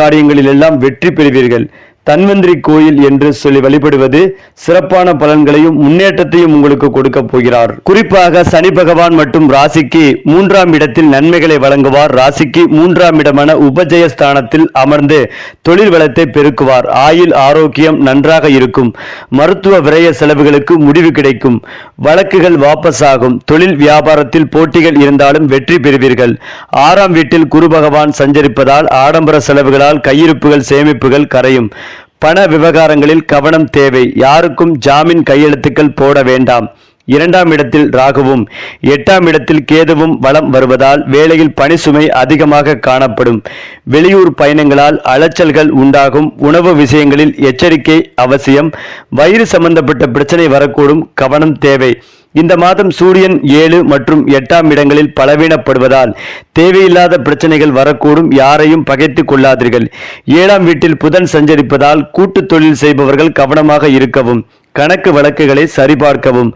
காரியங்களில் எல்லாம் வெற்றி பெறுவீர்கள். தன்வந்திரி கோயில் என்று சொல்லி வழிபடுவது சிறப்பான பலன்களையும் முன்னேற்றத்தையும் உங்களுக்கு கொடுக்க போகிறார். குறிப்பாக சனி பகவான் மற்றும் ராசிக்கு மூன்றாம் இடத்தில் நன்மைகளை வழங்குவார். ராசிக்கு மூன்றாம் இடமான உபஜய ஸ்தானத்தில் அமர்ந்து தொழில் வளத்தை பெருக்குவார். ஆயுள் ஆரோக்கியம் நன்றாக இருக்கும். மருத்துவ விரய செலவுகளுக்கு முடிவு கிடைக்கும். வழக்குகள் வாபஸாகும். தொழில் வியாபாரத்தில் போட்டிகள் இருந்தாலும் வெற்றி பெறுவீர்கள். ஆறாம் வீட்டில் குரு பகவான் சஞ்சரிப்பதால் ஆடம்பர செலவுகளால் கையிருப்புகள் சேமிப்புகள் கரையும். பண விவகாரங்களில் கவனம் தேவை. யாருக்கும் ஜாமீன் கையெழுத்துக்கள் போட வேண்டாம். இரண்டாம் இடத்தில் ராகுவும் எட்டாம் இடத்தில் கேதுவும் வலம் வருவதால் வேலையில் பணி சுமை அதிகமாக காணப்படும். வெளியூர் பயணங்களால் அலைச்சல்கள் உண்டாகும். உணவு விஷயங்களில் எச்சரிக்கை அவசியம். வயிறு சம்பந்தப்பட்ட பிரச்சனை வரக்கூடும். கவனம் தேவை. இந்த மாதம் சூரியன் ஏழு மற்றும் எட்டாம் இடங்களில் பலவீனப்படுவதால் தேவையில்லாத பிரச்சனைகள் வரக்கூடும் யாரையும் பகைத்துக் கொள்ளாதீர்கள். ஏழாம் வீட்டில் புதன் சஞ்சரிப்பதால் கூட்டு தொழில் செய்பவர்கள் கவனமாக இருக்கவும் கணக்கு வழக்குகளை சரிபார்க்கவும்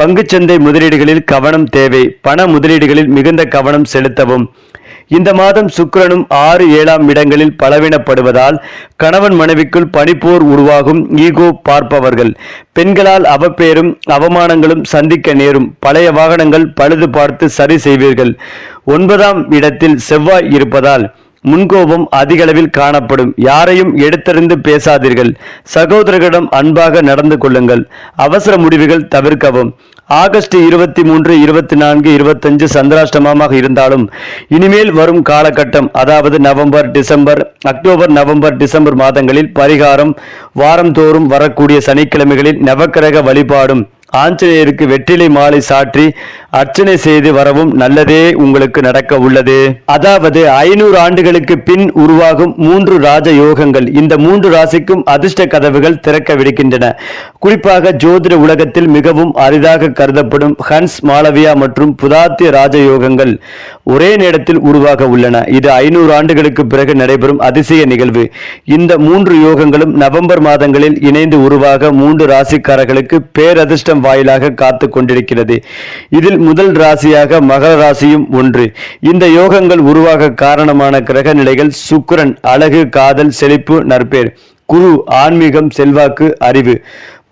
பங்குச்சந்தை முதலீடுகளில் கவனம் தேவை பண முதலீடுகளில் மிகுந்த கவனம் செலுத்தவும் இந்த மாதம் சுக்கிரனும் ஆறு ஏழாம் இடங்களில் பலவீனப்படுவதால் கணவன் மனைவிக்குள் பனிப்போர் உருவாகும் ஈகோ பார்ப்பவர்கள். பெண்களால் அவப்பேரும் அவமானங்களும் சந்திக்க நேரும். பழைய வாகனங்கள் பழுது பார்த்து சரி செய்வீர்கள். ஒன்பதாம் இடத்தில் செவ்வாய் இருப்பதால் முன்கோபம் அதிகளவில் காணப்படும். யாரையும் எடுத்தறிந்து பேசாதீர்கள். சகோதரர்களிடம் அன்பாக நடந்து கொள்ளுங்கள். அவசர முடிவுகள் தவிர்க்கவும். ஆகஸ்ட் இருபத்தி மூன்று இருபத்தி நான்கு இருபத்தஞ்சு சந்திராஷ்டமமாக இருந்தாலும் இனிமேல் வரும் காலகட்டம் அதாவது November December October November December மாதங்களில் பரிகாரம் வாரந்தோறும் வரக்கூடிய சனிக்கிழமைகளில் நவக்கிரக வழிபாடும் ஆஞ்சநேயருக்கு வெற்றிலை மாலை சாற்றி அர்ச்சனை செய்து வரவும் நல்லதே உங்களுக்கு நடக்க உள்ளது. அதாவது ஐநூறு ஆண்டுகளுக்கு பின் உருவாகும் மூன்று ராஜ யோகங்கள் இந்த மூன்று ராசிக்கும் அதிர்ஷ்ட கதவுகள் திறக்க விடுக்கின்றன. குறிப்பாக ஜோதிட உலகத்தில் மிகவும் அரிதாக கருதப்படும் ஹன்ஸ் மாளவியா மற்றும் புதாத்திய ராஜ யோகங்கள் ஒரே நேரத்தில் உருவாக உள்ளன. இது ஐநூறு ஆண்டுகளுக்கு பிறகு நடைபெறும் அதிசய நிகழ்வு. இந்த மூன்று யோகங்களும் நவம்பர் மாதங்களில் இணைந்து உருவாக மூன்று ராசிக்காரர்களுக்கு பேரதிர்ஷ்டம் வாயிலாக காத்து கொண்டிருக்கிறது. இதில் முதல் ராசியாக மகர ராசியும் ஒன்று. இந்த யோகங்கள் உருவாக காரணமான கிரக நிலைகள் சுக்கிரன் அழகு காதல் செழிப்பு நற்பேர். குரு ஆன்மீகம் செல்வாக்கு அறிவு.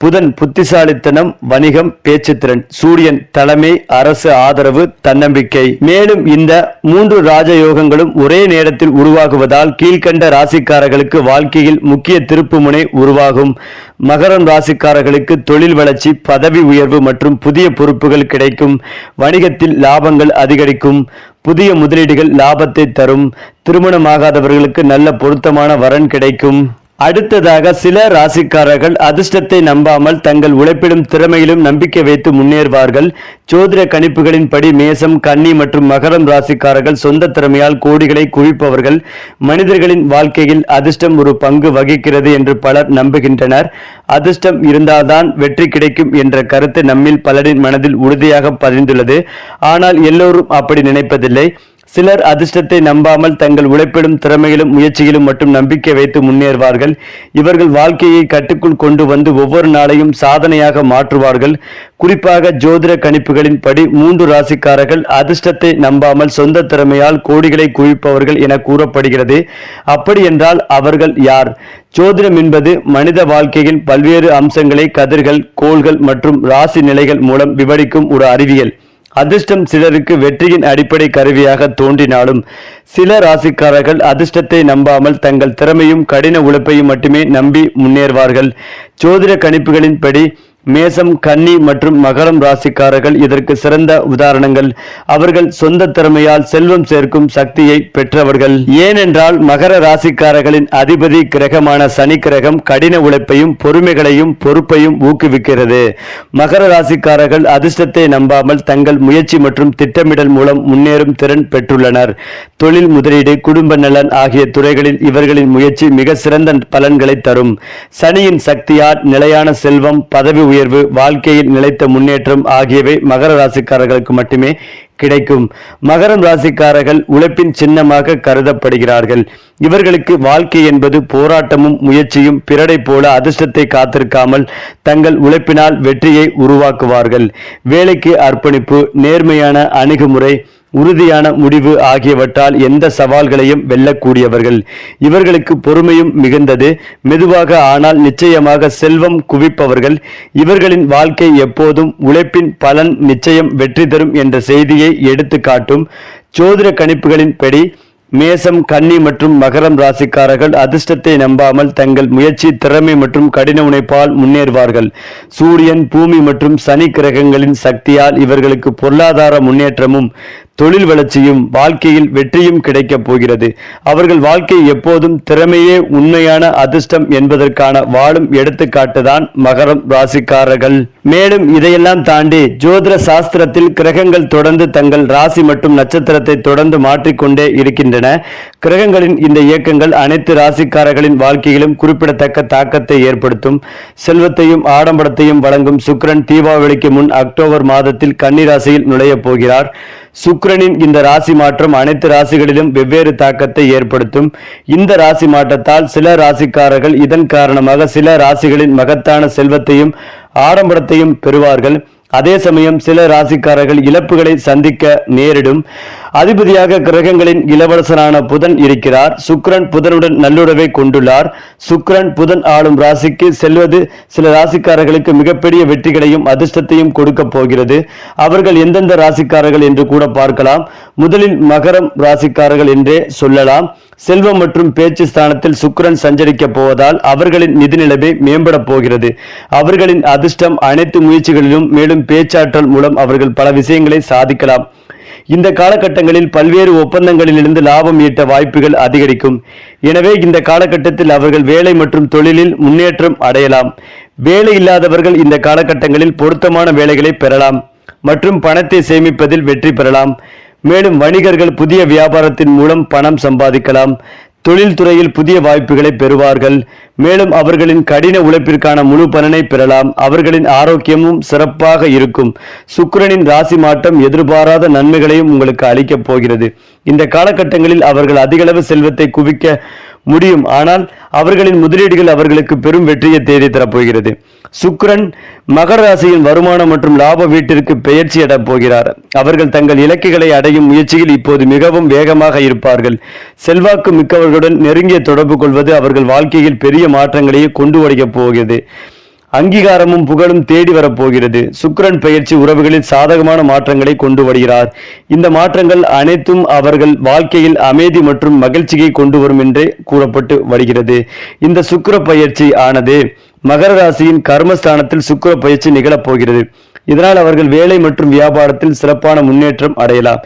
புதன் புத்திசாலித்தனம் வணிகம் பேச்சுத்திறன். சூரியன் தலைமை அரசு ஆதரவு தன்னம்பிக்கை. மேலும் இந்த மூன்று ராஜயோகங்களும் ஒரே நேரத்தில் உருவாகுவதால் கீழ்க்கண்ட ராசிக்காரர்களுக்கு வாழ்க்கையில் முக்கிய திருப்புமுனை உருவாகும். மகரம் ராசிக்காரர்களுக்கு தொழில் வளர்ச்சி பதவி உயர்வு மற்றும் புதிய பொறுப்புகள் கிடைக்கும். வணிகத்தில் லாபங்கள் அதிகரிக்கும். புதிய முதலீடுகள் லாபத்தை தரும். திருமணமாகாதவர்களுக்கு நல்ல பொருத்தமான வரன் கிடைக்கும். அடுத்ததாக சில ராசிக்காரர்கள் அதிர்ஷ்டத்தை நம்பாமல் தங்கள் உழைப்பிலும் திறமையிலும் நம்பிக்கை வைத்து முன்னேறுவார்கள். ஜோதிட கணிப்புகளின்படி மேசம் கன்னி மற்றும் மகரம் ராசிக்காரர்கள் சொந்த திறமையால் கோடிகளை குவிப்பவர்கள். மனிதர்களின் வாழ்க்கையில் அதிர்ஷ்டம் ஒரு பங்கு வகிக்கிறது என்று பலர் நம்புகின்றனர். அதிர்ஷ்டம் இருந்தால்தான் வெற்றி கிடைக்கும் என்ற கருத்து நம்மில் பலரின் மனதில் உறுதியாக பதிந்துள்ளது. ஆனால் எல்லோரும் அப்படி நினைப்பதில்லை. சிலர் அதிர்ஷ்டத்தை நம்பாமல் தங்கள் உழைப்பிடும் திறமையிலும் முயற்சியிலும் மட்டும் நம்பிக்கை வைத்து முன்னேறுவார்கள். இவர்கள் வாழ்க்கையை கட்டுக்குள் கொண்டு வந்து ஒவ்வொரு நாளையும் சாதனையாக மாற்றுவார்கள். குறிப்பாக ஜோதிட கணிப்புகளின் படி மூன்று ராசிக்காரர்கள் அதிர்ஷ்டத்தை நம்பாமல் சொந்த திறமையால் கோடிகளை குவிப்பவர்கள் என கூறப்படுகிறது. அப்படி என்றால் அவர்கள் யார்? ஜோதிடம் என்பது மனித வாழ்க்கையின் பல்வேறு அம்சங்களை கதிர்கள் கோள்கள் மற்றும் ராசி நிலைகள் மூலம் விவரிக்கும் ஒரு அறிவியல். அதிர்ஷ்டம் சிலருக்கு வெற்றியின் அடிப்படை கருவியாக தோன்றினாலும் சில ராசிக்காரர்கள் அதிர்ஷ்டத்தை நம்பாமல் தங்கள் திறமையும் கடின உழைப்பையும் மட்டுமே நம்பி முன்னேறுவார்கள். ஜோதிட கணிப்புகளின்படி மேசம் கன்னி மற்றும் மகரம் ராசிக்காரர்கள் இதற்கு சிறந்த உதாரணங்கள். அவர்கள் சொந்த திறமையால் செல்வம் சேர்க்கும் சக்தியை பெற்றவர்கள். ஏனென்றால் மகர ராசிக்காரர்களின் அதிபதி கிரகமான சனி கிரகம் கடின உழைப்பையும் பொறுமைகளையும் பொறுப்பையும் ஊக்குவிக்கிறது. மகர ராசிக்காரர்கள் அதிர்ஷ்டத்தை நம்பாமல் தங்கள் முயற்சி மற்றும் திட்டமிடல் மூலம் முன்னேறும் திறன் பெற்றுள்ளனர். தொழில் முதலீடு குடும்ப நலன் ஆகிய துறைகளில் இவர்களின் முயற்சி மிக சிறந்த பலன்களை தரும். சனியின் சக்தியால் நிலையான செல்வம் பதவி உயர்வு வாழ்க்கையில் நிலைத்த முன்னேற்றம் ஆகியவை மகர ராசிக்காரர்களுக்கு மட்டுமே கிடைக்கும். மகரம் ராசிக்காரர்கள் உழைப்பின் சின்னமாக கருதப்படுகிறார்கள். இவர்களுக்கு வாழ்க்கை என்பது போராட்டமும் முயற்சியும் பிறடை போல அதிர்ஷ்டத்தை காத்திருக்காமல் தங்கள் உழைப்பினால் வெற்றியை உருவாக்குவார்கள். வேலைக்கு அர்ப்பணிப்பு நேர்மையான அணுகுமுறை உறுதியான முடிவு ஆகியவற்றால் எந்த சவால்களையும் வெல்லக்கூடியவர்கள். இவர்களுக்கு பொறுமையும் மிகுந்தது. மெதுவாக ஆனால் நிச்சயமாக செல்வம் குவிப்பவர்கள். இவர்களின் வாழ்க்கை எப்போதும் உழைப்பின் பலன் நிச்சயம் வெற்றி தரும் என்ற செய்தியை எடுத்து காட்டும். ஜோதிட கணிப்புகளின்படி மேசம் கன்னி மற்றும் மகரம் ராசிக்காரர்கள் அதிர்ஷ்டத்தை நம்பாமல் தங்கள் முயற்சி திறமை மற்றும் கடின உழைப்பால் முன்னேறுவார்கள். சூரியன் பூமி மற்றும் சனி கிரகங்களின் சக்தியால் இவர்களுக்கு பொருளாதார முன்னேற்றமும் தொழில் வளர்ச்சியும் வாழ்க்கையில் வெற்றியும் கிடைக்கப் போகிறது. அவர்கள் வாழ்க்கை எப்போதும் திறமையே உண்மையான அதிர்ஷ்டம் என்பதற்கான வாழும் எடுத்துக்காட்டுதான் மகரம் ராசிக்காரர்கள். மேலும் இதையெல்லாம் தாண்டி ஜோதிட சாஸ்திரத்தில் கிரகங்கள் தொடர்ந்து தங்கள் ராசி மற்றும் நட்சத்திரத்தை தொடர்ந்து மாற்றிக்கொண்டே இருக்கின்றன. கிரகங்களின் இந்த இயக்கங்கள் அனைத்து ராசிக்காரர்களின் வாழ்க்கையிலும் குறிப்பிடத்தக்க தாக்கத்தை ஏற்படுத்தும். செல்வத்தையும் ஆடம்பரத்தையும் வழங்கும் சுக்கிரன் தீபாவளிக்கு முன் அக்டோபர் மாதத்தில் கன்னிராசியில் நுழையப் போகிறார். சுக்கிரனின் இந்த ராசி மாற்றம் அனைத்து ராசிகளிலும் வெவ்வேறு தாக்கத்தை ஏற்படுத்தும். இந்த ராசி மாற்றத்தால் சில ராசிக்காரர்கள் இதன் காரணமாக சில ராசிகளின் மகத்தான செல்வத்தையும் ஆடம்பரத்தையும் பெறுவார்கள். அதே சமயம் சில ராசிக்காரர்கள் இழப்புகளை சந்திக்க நேரிடும். அதிபதியாக கிரகங்களின் இளவரசனான புதன் இருக்கிறார். சுக்ரன் புதனுடன் நல்லுறவை கொண்டுள்ளார். சுக்ரன் புதன் ஆளும் ராசிக்கு செல்வது சில ராசிக்காரர்களுக்கு மிகப்பெரிய வெற்றிகளையும் அதிர்ஷ்டத்தையும் கொடுக்க போகிறது. அவர்கள் எந்தெந்த ராசிக்காரர்கள் என்று கூட பார்க்கலாம். முதலில் மகரம் ராசிக்காரர்கள் என்றே சொல்லலாம். செல்வம் மற்றும் பேச்சு ஸ்தானத்தில் சுக்கிரன் சஞ்சரிக்க போவதால் அவர்களின் நிதி நிலைமை மேம்பட போகிறது. அவர்களின் அதிர்ஷ்டம் அனைத்து முயற்சிகளிலும் மேலும் பேச்சாற்றல் மூலம் அவர்கள் பல விஷயங்களை சாதிக்கலாம். இந்த காலகட்டங்களில் பல்வேறு ஒப்பந்தங்களிலிருந்து லாபம் ஈட்ட வாய்ப்புகள் அதிகரிக்கும். எனவே இந்த காலகட்டத்தில் அவர்கள் வேலை மற்றும் தொழிலில் முன்னேற்றம் அடையலாம். வேலை இல்லாதவர்கள் இந்த காலகட்டங்களில் பொருத்தமான வேலைகளை பெறலாம். மற்றும் பணத்தை சேமிப்பதில் வெற்றி பெறலாம். மேலும் வணிகர்கள் புதிய வியாபாரத்தின் மூலம் பணம் சம்பாதிக்கலாம். தொழில்துறையில் புதிய வாய்ப்புகளை பெறுவார்கள். மேலும் அவர்களின் கடின உழைப்பிற்கான முழு பலனை பெறலாம். அவர்களின் ஆரோக்கியமும் சிறப்பாக இருக்கும். சுக்கரனின் ராசி மாற்றம் எதிர்பாராத நன்மைகளையும் உங்களுக்கு அளிக்கப் போகிறது. இந்த காலகட்டங்களில் அவர்கள் அதிகளவு செல்வத்தை குவிக்க முடியும். ஆனால் அவர்களின் முதலீடுகள் அவர்களுக்கு பெரும் வெற்றியை தேடி தரப்போகிறது சுக்ரன் மகர ராசியின் வருமானம் மற்றும் லாப வீட்டிற்கு பெயர்ச்சியிடப் போகிறார். அவர்கள் தங்கள் இலக்குகளை அடையும் முயற்சியில் இப்போது மிகவும் வேகமாக இருப்பார்கள். செல்வாக்கு மிக்கவர்களுடன் நெருங்கிய தொடர்பு கொள்வது அவர்கள் வாழ்க்கையில் பெரிய மாற்றங்களையே கொண்டு வரப் போகிறது. அங்கீகாரமும் புகழும் தேடி வரப்போகிறது. சுக்கரன் பயிற்சி உறவுகளில் சாதகமான மாற்றங்களை கொண்டு வருகிறார். இந்த மாற்றங்கள் அனைத்தும் அவர்கள் வாழ்க்கையில் அமைதி மற்றும் மகிழ்ச்சியை கொண்டு வரும் என்றே கூறப்பட்டு வருகிறது. இந்த சுக்கர பயிற்சி ஆனது மகர ராசியின் கர்மஸ்தானத்தில் சுக்கர பயிற்சி நிகழப்போகிறது இதனால் அவர்கள் வேலை மற்றும் வியாபாரத்தில் சிறப்பான முன்னேற்றம் அடையலாம்.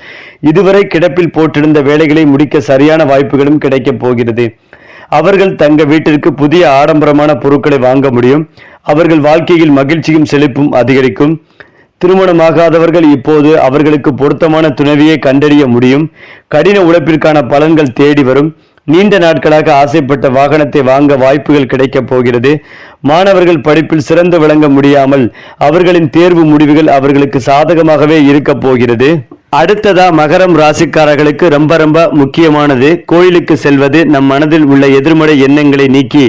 இதுவரை கிடப்பில் போட்டிருந்த வேலைகளை முடிக்க சரியான வாய்ப்புகளும் கிடைக்கப் போகிறது. அவர்கள் தங்க வீட்டிற்கு புதிய ஆடம்பரமான பொருட்களை வாங்க முடியும். அவர்கள் வாழ்க்கையில் மகிழ்ச்சியும் செழிப்பும் அதிகரிக்கும். திருமணமாகாதவர்கள் இப்போது அவர்களுக்கு பொருத்தமான துணைவியை கண்டறிய முடியும். கடின உழைப்பிற்கான பலன்கள் தேடி வரும். நீண்ட நாட்களாக ஆசைப்பட்ட வாகனத்தை வாங்க வாய்ப்புகள் கிடைக்கப் போகிறது. மாணவர்கள் படிப்பில் சிறந்து விளங்க முடியாமல் அவர்களின் தேர்வு முடிவுகள் அவர்களுக்கு சாதகமாகவே இருக்கப் போகிறது. அடுத்ததா மகரம் ராசிக்காரர்களுக்கு ரொம்ப ரொம்ப முக்கியமானது. கோயிலுக்கு செல்வது நம் மனதில் உள்ள எதிர்மறை எண்ணங்களை நீக்கி